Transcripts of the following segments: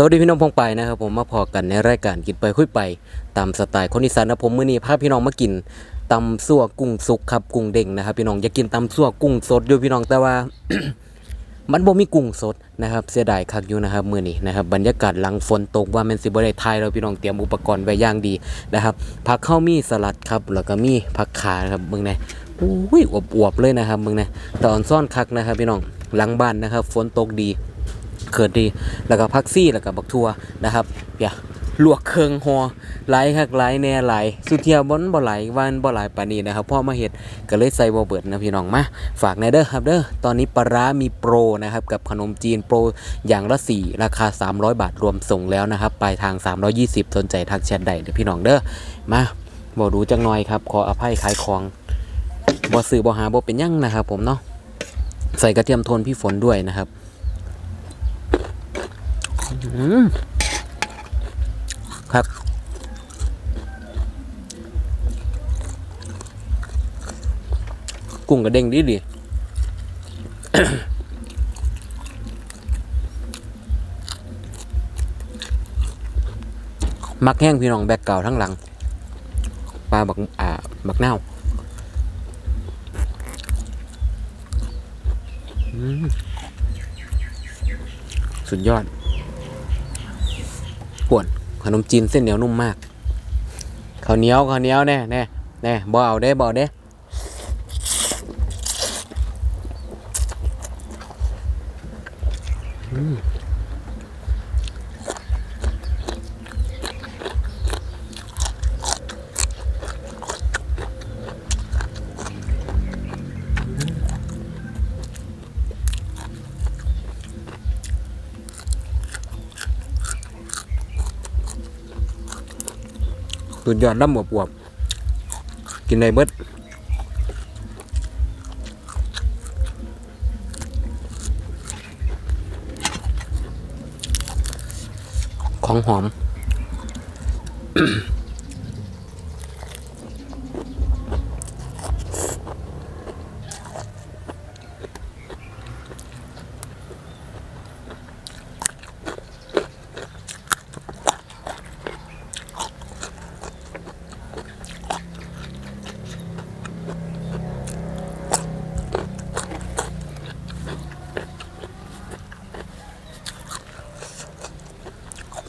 สวัสดีพี่น้องพงไปนะครับผมมาพอกันในรายการกินไปคุยไปตามสไตล์คนอีสานนะผมมื้อนี้พาพี่น้องมากินตำซั่วกุ้งสุกครับกุ้งเด้งนะครับ พี่น้องอยากกินตำซั่วกุ้งสดอยู่พี่น้องแต่ว่า มันบ่มีกุ้งสดนะครับเสียดายคักอยู่นะครับมื้อนี้นะครับบรรยากาศหลังฝนตกว่าแม่นสิบ่ได้ทายแล้วพี่น้องเตรียมอุปกรณ์ไว้อย่างดีนะครับผักข้าวมีสลัดครับแล้วก็มีผักขาครับเบิ่งน่อุ้ยอวบๆเลยนะครับเบิ่งแน่ตอนซ่อนคักนะครับพี่น้องหลังบ้านนะครับฝนตกดี เขิดดี แล้วก็พักซี่ แล้วก็บักทัวนะครับอย่าลวกเครื่องหอไหลคักไหลแน่ไหลสุเทียบนบ่ไหลวันบ่ไหลปานนี้นะครับพ่อมาเฮ็ดก็เลยใส่บ่เบิดนะพี่น้องมาฝากในเด้อครับเด้อตอนนี้ปลาร้ามีโปรนะครับกับขนมจีนโปรอย่างละ4ราคา 300 บาทรวมส่งแล้วนะครับปลายทาง 320 สนใจทักแชทได้เด้อพี่น้องเด้อมาบ่รู้จังหน่อยครับ ขออภัยขายของบ่ซื้อบ่หาบ่เป็นยังนะครับ ผมเนาะใส่กระเทียมโทนพี่ฝนด้วยนะครับ ครับกุ้งกระเด้งดีดีมักแห้งพี่น้องแบกเก่าทั้งหลัง ปลาบักอ่าบักเน่าสุดยอด กวนขนมจีนเส้นเหนียวนุ่มมากข้าวเหนียวข้าวเหนียวแน่แน่แน่บ่เอาเด้บ่เอาเด้อืม สุดยอดล่ำบวบวบกินในเบิดของหอม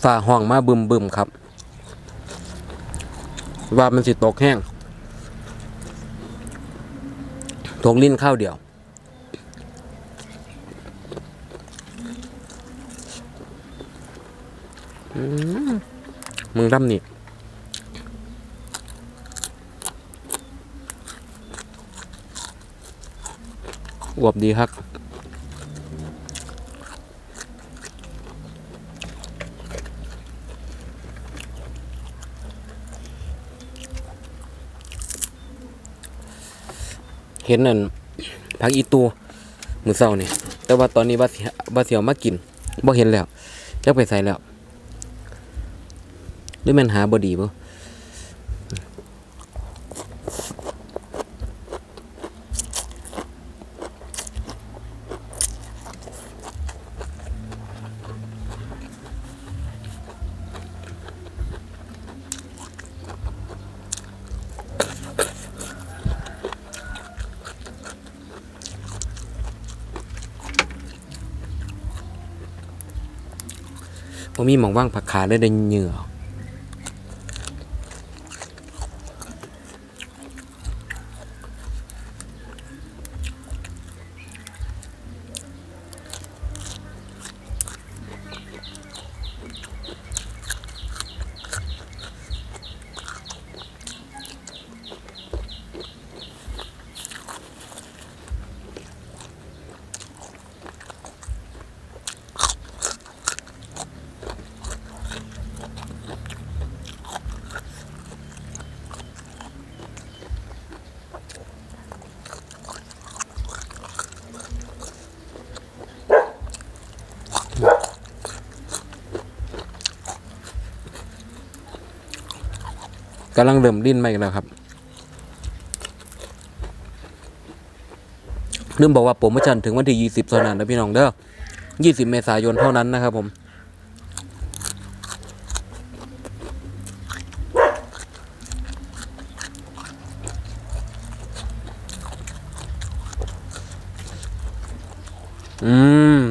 ฝ่าห้องมาบึมบึมครับ ว่ามันสิตกแห้งตกลิ้นข้าวเดียวมมึงดำนี่อวบดีครับ เห็นนั่นพักอีตูมือเศร้านี่แต่ว่าตอนนี้ว่าสิว่าสิเอามากินบ่เห็นแล้วจักไปใส่แล้วหรือมันหาบ่ดีบ่ บ่มีหมองว่างผักขาเลยได้เหงื่อ กำลังเริ่มดิ้นมาอีแล้วครับลืมบอกว่าโปรโมชั่นถึงวันที่ 20เท่านั้นนะพี่น้องเด้อ 20 เมษายนเท่านั้นนะครับผม อืม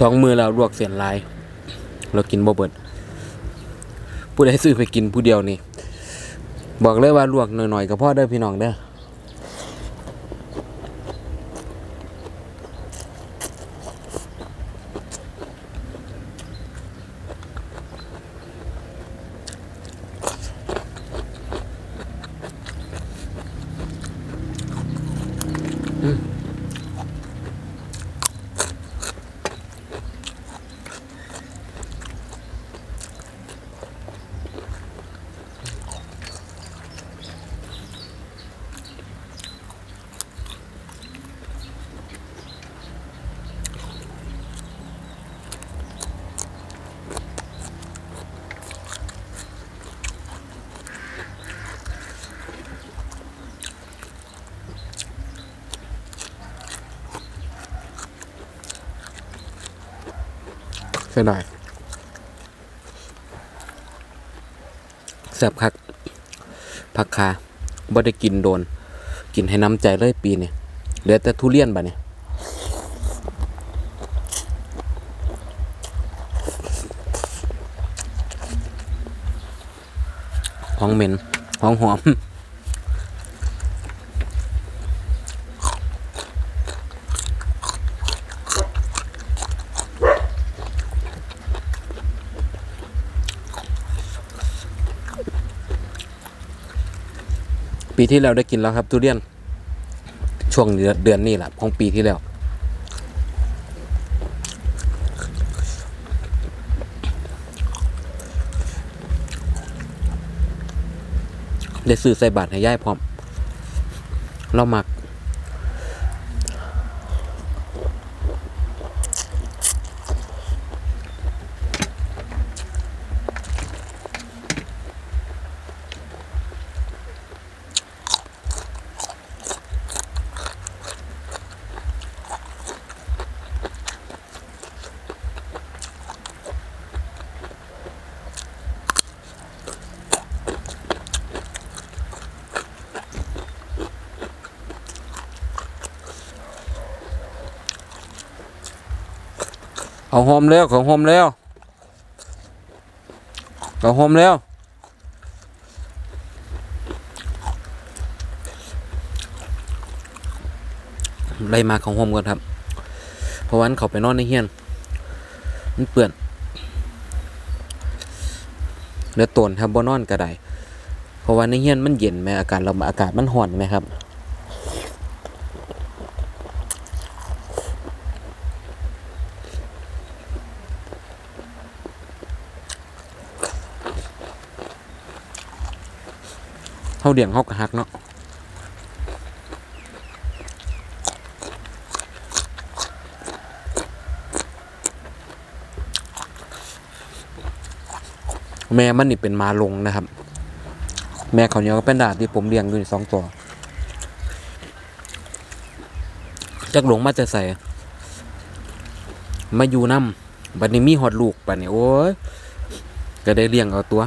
สองมือแล้วลวกเสียนลาย เรากินบ่เบิด ผู้ใดซื้อไปกินผู้เดียวนี่ บอกเลยว่าลวกหน่อยๆก็พอเด้อพี่น้องเด้ออืม ใส่หน่อยแซ่บคักผักคาบ่ได้กินโดน กินให้น้ำใจเลยปีนี้เหลือแต่ทุเรียนบัดนี้หอมเหม็นหอมหอม ที่แล้วได้กินแล้วครับ ทุเรียน ช่วงเดือนนี้แหละของปีที่แล้ว ได้ซื้อใส่บาทให้ย่ายพร้อม เรามัก เอาโฮมแล้วของโฮมแล้วเอาโฮมแล้วไล่มาของโฮมก่อนครับเพราะวันเขาไปนอนในเฮียนมันเปื่อนเนื้อตนครับบ่นอนก็ได้เพราะว่าในเฮียนมันเย็นไหมอากาศเราอากาศมันห่อนไหมครับ เฮาเดี่ยงเฮากะฮักเนาะแม่มันนี่เป็นมาลงนะครับ แม่เขาเนี้ยก็เป็นดาที่ผมเลี้ยงอยู่สองตัวจักหลงมาจะใส่มาอยู่น้ำบัดนี้มีหอดลูกปัดนี้โอ้ยก็ได้เลี้ยงเอาตัว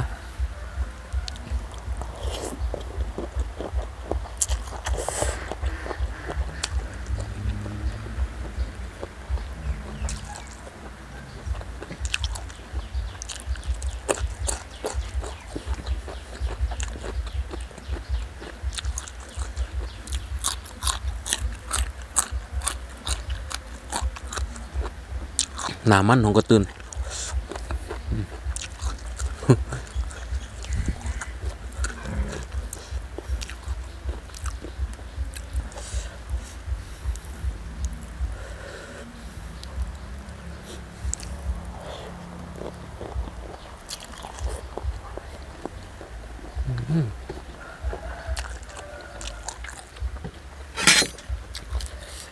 หนามันของกระตือน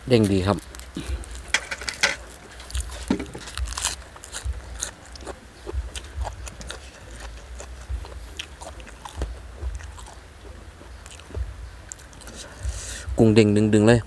เด้งดีครับ กุ้งเด้งดึงๆเลย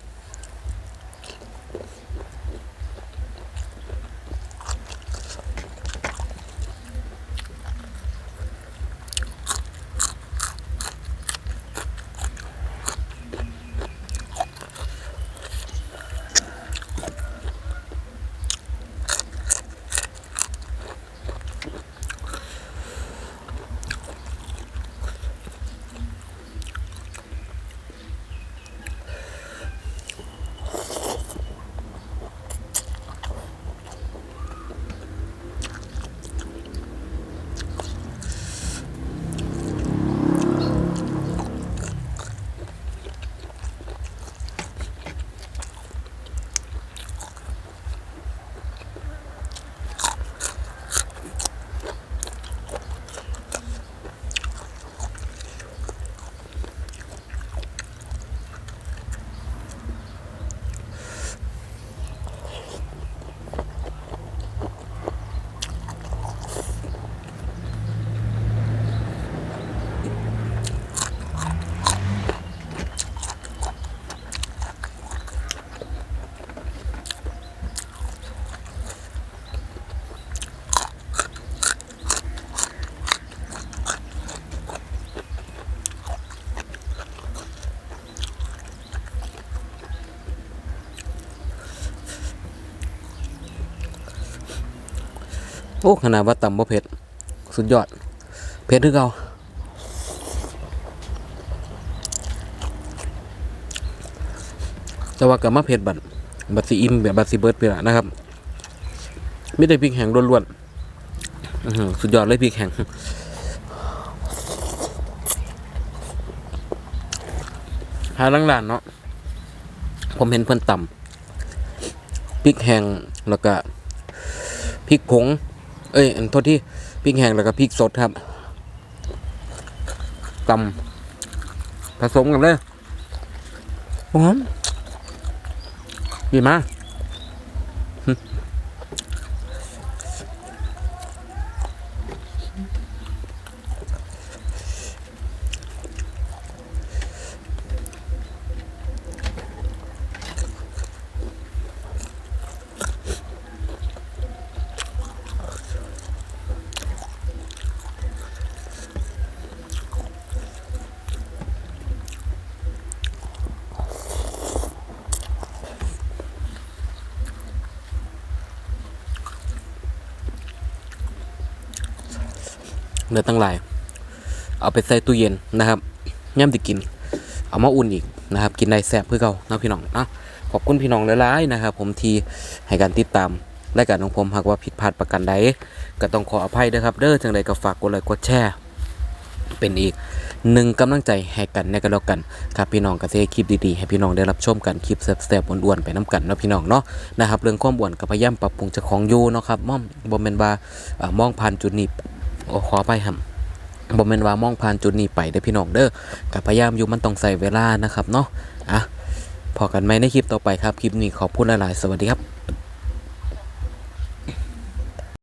โอ้ขนาดว่าต่ำบ่เผ็ดสุดยอด เผ็ดคือเก่าแต่ว่ากับมาเผ็ดบัดบัดสีอิ่มแบบบัดสีเบิร์ดไปละนะครับไม่ได้พริกแห้งล้วนๆสุดยอดเลยพริกแห้งหาลังลานเนาะผมเห็นเพิ่อนต่ำพริกแห้งแล้วก็พริกผง เอ้ยโทษที่พริกแห้งแล้วก็พริกสดครับตำผสมกันเลยหอมดีมาก เนื้อตั้งหลาย เอาไปใส่ตู้เย็นนะครับย่ำติกิน เอามาอุ่นอีกนะครับ กินได้แซ่บเพื่อเก่านาะพี่น้องนะขอบคุณพี่น้องหลายๆนะครับ ผมที่ให้การติดตามและการของผมหากว่าผิดพลาดประกันใดก็ต้องขออภัยด้วยครับเด้อจังใดก็ฝากกดไลค์กดแชร์เป็นอีกหนึ่งกำลังใจให้กันในกันแล้วกันครับพี่น้องก็จะได้คลิปดีๆให้พี่น้องได้รับชมกันคลิปแซ่บๆอ้วนๆไปน้ำกันเนาะพี่น้องเนาะนะครับเรื่องความอ้วนก็พยายามปรับปรุงเจ้าของอยู่เนาะครับม่อมบ่แม่นว่าเอ่อมองผ่านจุดนี้โอ้ ขอไปครับบ่แม่นว่ามองผ่านจุดนี้ไปได้พี่น้องเด้อกับพยายามอยู่มันต้องใส่เวลานะครับเนาะอะพอกันไหมในคลิปต่อไปครับ คลิปนี้ขอบคุณหลาย ๆ สวัสดีครับ